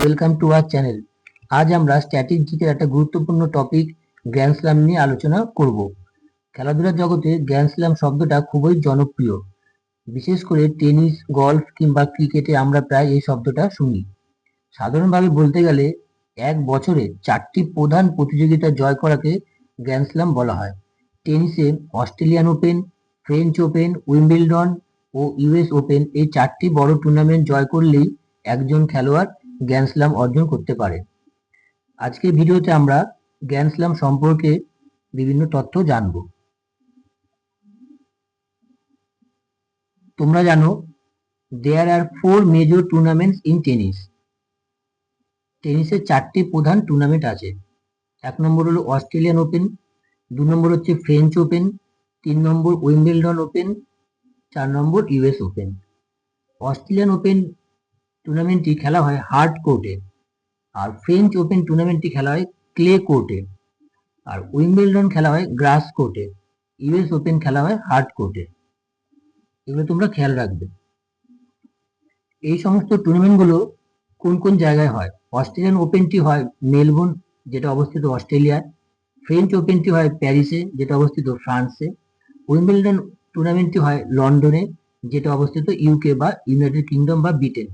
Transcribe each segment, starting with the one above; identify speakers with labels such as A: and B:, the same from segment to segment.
A: Welcome to our channel আজ আমরা স্ট্র্যাটেজিকের একটা গুরুত্বপূর্ণ টপিক গ্র্যান্ড স্ল্যাম নিয়ে আলোচনা করব। খেলাধুলার জগতে গ্র্যান্ড স্ল্যাম শব্দটা খুবই জনপ্রিয়। বিশেষ করে টেনিস গলফ কিংবা ক্রিকেটে আমরা প্রায় এই শব্দটা শুনি। সাধারণভাবে বলতে গেলে, এক বছরে চারটি প্রধান প্রতিযোগিতা জয় করাকে গ্র্যান্ড স্ল্যাম বলা হয়। টেনিসে Australian Open, French Open, Wimbledon ও ইউএস ওপেন এই চারটি বড় টুর্নামেন্ট জয় করলেই একজন খেলোয়াড় স্ল্যাম অর্জন করতে পারে। আজকের ভিডিওতে আমরা স্ল্যাম সম্পর্কে বিভিন্ন তথ্য জানব। তোমরা জানো there are four major tournaments in tennis টেনিসের চারটি প্রধান টুর্নামেন্ট আছে। এক নম্বর হলো অস্ট্রেলিয়ান ওপেন, দু নম্বর হচ্ছে ফ্রেঞ্চ ওপেন, তিন নম্বর উইম্বলডন ওপেন, চার number US Open. Australian Open টুর্নামেন্টটি খেলা হয় হার্ড কোর্টে আর ফ্রেঞ্চ ওপেন টুর্নামেন্টটি খেলা হয় ক্লে কোর্টে আর উইম্বলডন খেলা হয় গ্রাস কোর্টে ইউএস ওপেন খেলা হয় হার্ড কোর্টে এগুলো তোমরা খেয়াল রাখবে। এই সমস্ত টুর্নামেন্টগুলো কোন কোন জায়গায় হয়? অস্ট্রেলিয়ান ওপেনটি হয় মেলবোর্ন যেটা অবস্থিত অস্ট্রেলিয়ায় ফ্রেঞ্চ ওপেনটি হয় প্যারিসে যেটা অবস্থিত ফ্রান্সে উইম্বলডন টুর্নামেন্টটি হয় লন্ডনে যেটা অবস্থিত ইউকে বা ইউনাইটেড কিংডম বা ব্রিটেন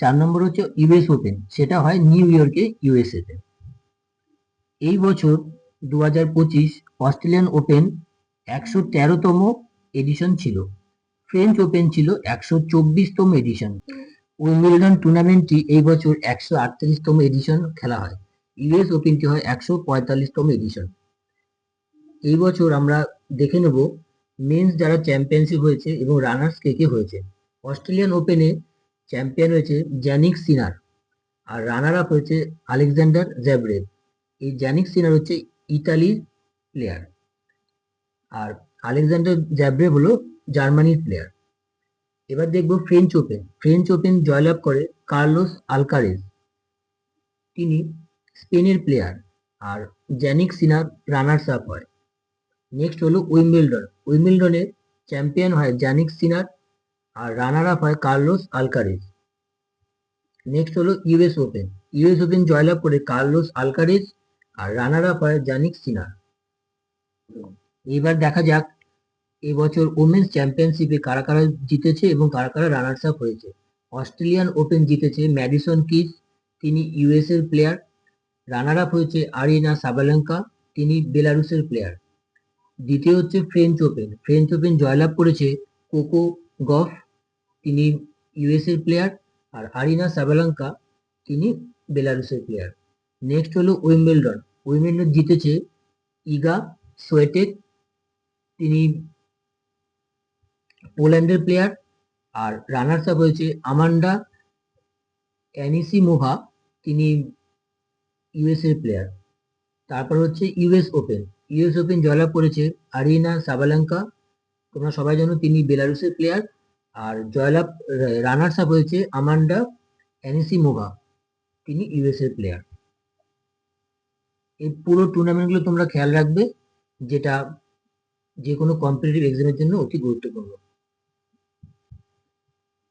A: চার নম্বর হচ্ছে ইউএস ওপেন সেটা হয় নিউ ইয়র্কে ইউএসএ তে। এই বছর দু হাজার পঁচিশ অস্ট্রেলিয়ান ওপেন একশো তেরোতম এডিশন ছিল। ফ্রেঞ্চ ওপেন ছিল একশো চব্বিশতম এডিশন উইম্বলডন টুর্নামেন্টটি এই বছর একশো আটত্রিশতম এডিশন খেলা হয়। ইউএস ওপেনটি হয় একশো পঁয়তাল্লিশতম এডিশন এই বছর আমরা দেখে নেব মেন্স যারা চ্যাম্পিয়নশিপ হয়েছে এবং রানার্স কে কে হয়েছে। অস্ট্রেলিয়ান ওপেনে চ্যাম্পিয়ন হয়েছে জ্যানিক সিনার আর রানার আপ হয়েছে আলেকজান্ডার জ্যাবরেভ এই জ্যানিক সিনার হচ্ছে ইতালির প্লেয়ার আর আলেকজান্ডার জ্যাবরেভ হলো জার্মানির প্লেয়ার এবার দেখব ফ্রেঞ্চ ওপেন ফ্রেঞ্চ ওপেন জয়লাভ করে কার্লোস আলকারেজ। তিনি স্পেনের প্লেয়ার আর জ্যানিক সিনার রানার্স আপ হয়। নেক্সট হলো উইম্বলডন। উইম্বলডনে চ্যাম্পিয়ন হয় জ্যানিক সিনার আর রানার আপ হয় কার্লোস আলকারেজ। নেক্সট হলো ইউএস ওপেন ইউএস ওপেন জয়লাভ করে কার্লোস আলকারেজ আর রানার আপ হয় জানিক সিনার এবার দেখা যাক, এবছর ওমেন্স চ্যাম্পিয়নশিপে কারা কারা জিতেছে এবং কারা কারা রানার্স আপ হয়েছে। অস্ট্রেলিয়ান ওপেন জিতেছে ম্যাডিসন কিস তিনি ইউএস এর প্লেয়ার রানার আপ হয়েছে আরিনা সাবালেঙ্কা তিনি বেলারুসের প্লেয়ার দ্বিতীয় হচ্ছে ফ্রেঞ্চ ওপেন ফ্রেঞ্চ ওপেন জয়লাভ করেছে কোকো গফ তিনি ইউএস এর প্লেয়ার আর আরিনা সাবালাঙ্কা, তিনি বেলারুসের প্লেয়ার নেক্সট হলো উইম্বলডন। উইম্বলডন জিতেছে ইগা সোয়েটেক, তিনি পোল্যান্ডের প্লেয়ার আর রানার্স আপ হয়েছে আমান্ডা অ্যানিসিমোভা, তিনি ইউএস এর প্লেয়ার তারপর হচ্ছে ইউএস ওপেন ইউএস ওপেন জয়লাভ করেছে আরিনা সাবালাঙ্কা। তোমরা সবাই জানো তিনি বেলারুসের প্লেয়ার আর জয়লাভ রানার্স আপ হয়েছে আমান্ডা অ্যানিসিমোভা তিনি ইউএস এর প্লেয়ার এই পুরো টুর্নামেন্টগুলো তোমরা খেয়াল রাখবে, যেটা যে কোনো কম্পিটিটিভ এক্সামের জন্য অতি গুরুত্বপূর্ণ।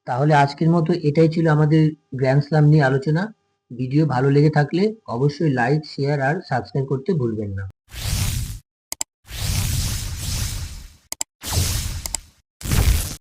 A: তাহলে আজকের মতো এটাই ছিল আমাদের গ্র্যান্ড স্লাম নিয়ে আলোচনা। ভিডিও ভালো লেগে থাকলে অবশ্যই লাইক শেয়ার আর সাবস্ক্রাইব করতে ভুলবেন না।